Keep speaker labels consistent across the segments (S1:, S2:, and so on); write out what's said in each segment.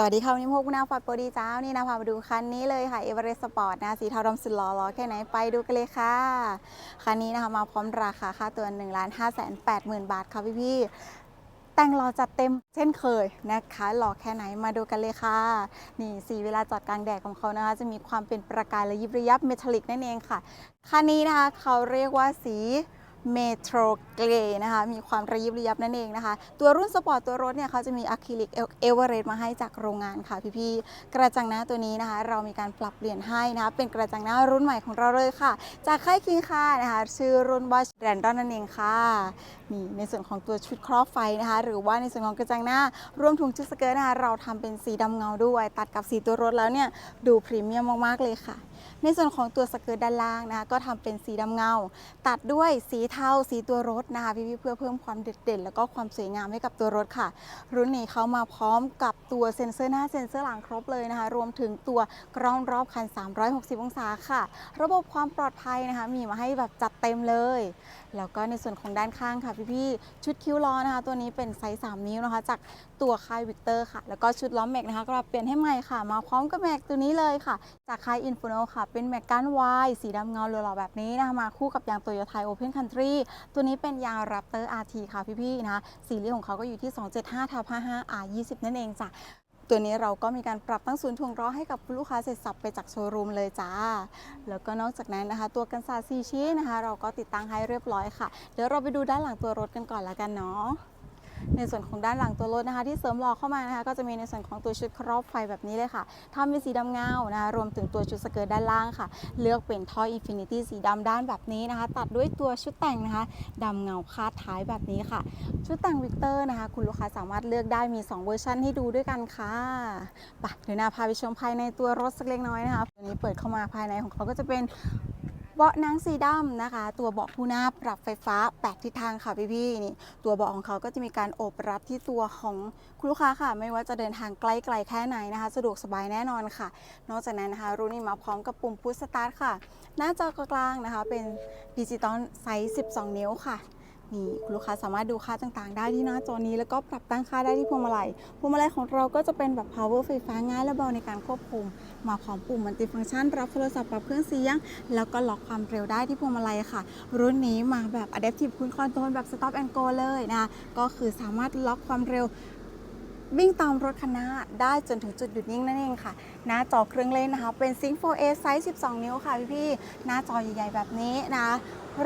S1: สวัสดีค่ะวันนี้พวกคุณนาฟอร์ดโปรดีจ้านี่นะพามาดูคันนี้เลยค่ะเอเวอเรสต์สปอร์ตนะสีเทาดำสุดหล่อล้อแค่ไหนไปดูกันเลยค่ะ คันนี้นะคะมาพร้อมราคาค่าตัว1นึ่งล้านห้าแสนแปดหมื่นบาทค่ะพี่ๆแต่งรอจัดเต็มเช่นเคยนะคะหล่อแค่ไหนมาดูกันเลยค่ะ นี่สีเวลาจอดกลางแดดของเขานะคะ จะมีความเป็นประกายและยิบระยับเมทัลลิกนั่นเองค่ะคันนี้นะคะเขาเรียกว่าสี เมโทรเกรนะคะ มีความระยิบระยับนั่นเองนะคะ ตัวรุ่นสปอร์ตตัวรถเนี่ยเขาจะมีอะคริลิกเอเวอเรสต์มาให้จากโรงงานค่ะพี่ๆ กระจังหน้าตัวนี้นะคะ เรามีการปรับเปลี่ยนให้นะคะ เป็นกระจังหน้ารุ่นใหม่ของเราเลยค่ะ จากค่ายคิงค่ะนะคะ ชื่อรุ่นว่าแรนดอนนั่นเองค่ะนี่ในส่วนของตัวชุดครอบไฟนะคะ หรือว่าในส่วนของกระจังหน้ารวมถึงชุดสเกิร์ตนะคะ เราทำเป็นสีดำเงาด้วย ตัดกับสีตัวรถแล้วเนี่ยดูพรีเมียมมากๆเลยค่ะ ในส่วนของตัวสเกิร์ตด้านล่างนะคะก็ทำเป็นสีดำเงา ตัดด้วยสีเทาสีตัวรถนะคะพี่ๆเพื่อเพิ่มความเด็ดเด่น แล้วก็ความสวยงามให้กับตัวรถค่ะ รุ่นนี้เขามาพร้อมกับตัวเซ็นเซอร์หน้าเซ็นเซอร์หลังครบเลยนะคะ รวมถึงตัวกล้องรอบคัน 360 องศาค่ะ ระบบความปลอดภัยนะคะ มีมาให้แบบจัดเต็มเลย แล้วก็ในส่วนของด้านข้างค่ะพี่ๆชุดคิ้วล้อนะคะ ตัวนี้เป็นไซส์ 3 นิ้วนะคะ จากตัวค่ายวิกเตอร์ค่ะ แล้วก็ชุดล้อแม็กนะคะ ก็ปรับเปลี่ยนให้ใหม่ค่ะ มาพร้อมกับแม็กตัวนี้เลยค่ะ จากค่ายอินฟิโนค่ะ เป็นแมกกานวายสีดำเงาหล่อๆแบบนี้นะคะมาคู่กับยางโตโยต้าโอเพนคันทรีตัวนี้เป็นยาง Raptor RT ค่ะพี่ๆนะคะสีเรียของเขาก็อยู่ที่ 275ทับ55 R20 นั่นเองจ้ะตัวนี้เราก็มีการปรับตั้งศูนย์ถ่วงล้อให้กับลูกค้าเสร็จสับไปจากโชว์รูมเลยจ้า แล้วก็นอกจากนั้นนะคะ ตัวกันศาสตร์ซีชีนะคะ เราก็ติดตั้งให้เรียบร้อยค่ะ เดี๋ยวเราไปดูด้านหลังตัวรถกันก่อนละกันเนาะ ในส่วนของด้านหลังตัวรถนะคะ ที่เสริมหล่อเข้ามานะคะ ก็จะมีในส่วนของตัวชุดครอบไฟแบบนี้เลยค่ะทำเป็นสีดำเงานะะรวมถึงตัวชุดสเกิร์ตด้านล่างค่ะ เลือกเป็นท่ออินฟินิตี้สีดำด้านแบบนี้นะคะ ตัดด้วยตัวชุดแต่งนะคะดำเงาคาดท้ายแบบนี้ค่ะ ชุดแต่งวิกเตอร์นะคะ คุณลูกค้าสามารถเลือกได้มี 2 เวอร์ชันให้ดูด้วยกันค่ะไปเดี๋ยวนาพาไปชมภายในตัวรถสักเล็กน้อยนะคะตัวนี้เปิดเข้ามาภายในของเขาก็จะเป็น เบาะหนังสีดำนะคะ ตัวเบาะผู้หน้าปรับไฟฟ้า8ทิศทางค่ะพี่ๆนี่ตัวเบาะของเขาก็จะมีการโอบรับที่ตัวของคุณลูกค้าค่ะ ไม่ว่าจะเดินทางใกล้ไกลแค่ไหนนะคะ สะดวกสบายแน่นอนค่ะ นอกจากนั้นนะคะรุ่นนี้มาพร้อมกับปุ่มพุชสตาร์ทค่ะ หน้าจอกลางนะคะ เป็นดิจิตอลไซส์ 12 นิ้วค่ะ นี่คุณลูกค้าสามารถดูค่าต่างๆ ได้ที่หน้าจอนี้แล้วก็ปรับตั้งค่าได้ที่พวงมาลัย พวงมาลัยของเราก็จะเป็นแบบ power ไฟฟ้าง่ายและเบาในการควบคุม มาพร้อมปุ่มมัลติฟังก์ชัน รับโทรศัพท์ปรับเครื่องเสียง แล้วก็ล็อกความเร็วได้ที่พวงมาลัยค่ะ รุ่นนี้มาแบบ adaptive cruise control แบบ stop and go เลยนะคะก็คือสามารถล็อกความเร็ว วิ่งตามรถคันหน้าได้จนถึงจุดหยุดนิ่งนั่นเองค่ะ หน้าจอเครื่องเล่นนะคะ เป็น Sync 4A ไซส์ 12 นิ้วค่ะพี่ๆหน้าจอใหญ่ๆ แบบนี้นะ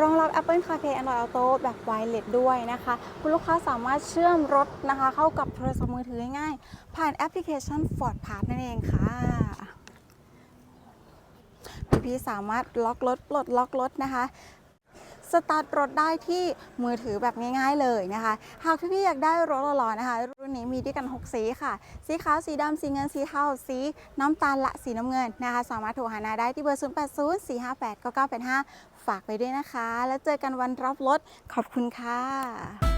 S1: รองรับ Apple CarPlay Android Auto แบบ Wireless ด้วยนะคะ คุณลูกค้าสามารถเชื่อมรถนะคะ เข้ากับโทรศัพท์มือถือง่ายๆผ่านแอปพลิเคชัน Ford Pass นั่นเองค่ะพี่ๆสามารถล็อกรถปลดล็อกรถนะคะ สตาร์ทรถได้ที่มือถือแบบง่ายๆเลยนะคะ หากพี่ๆอยากได้รถหล่อๆนะคะ รุ่นนี้มีด้วยกัน 6 สีค่ะ สีขาว สีดำ สีเงิน สีเทา สีน้ำตาลละสีน้ำเงินนะคะ สามารถโทรหานาได้ที่เบอร์ 0 8 0 4 5 8 9 9 8 5 ฝากไปด้วยนะคะ แล้วเจอกันวันรับรถ ขอบคุณค่ะ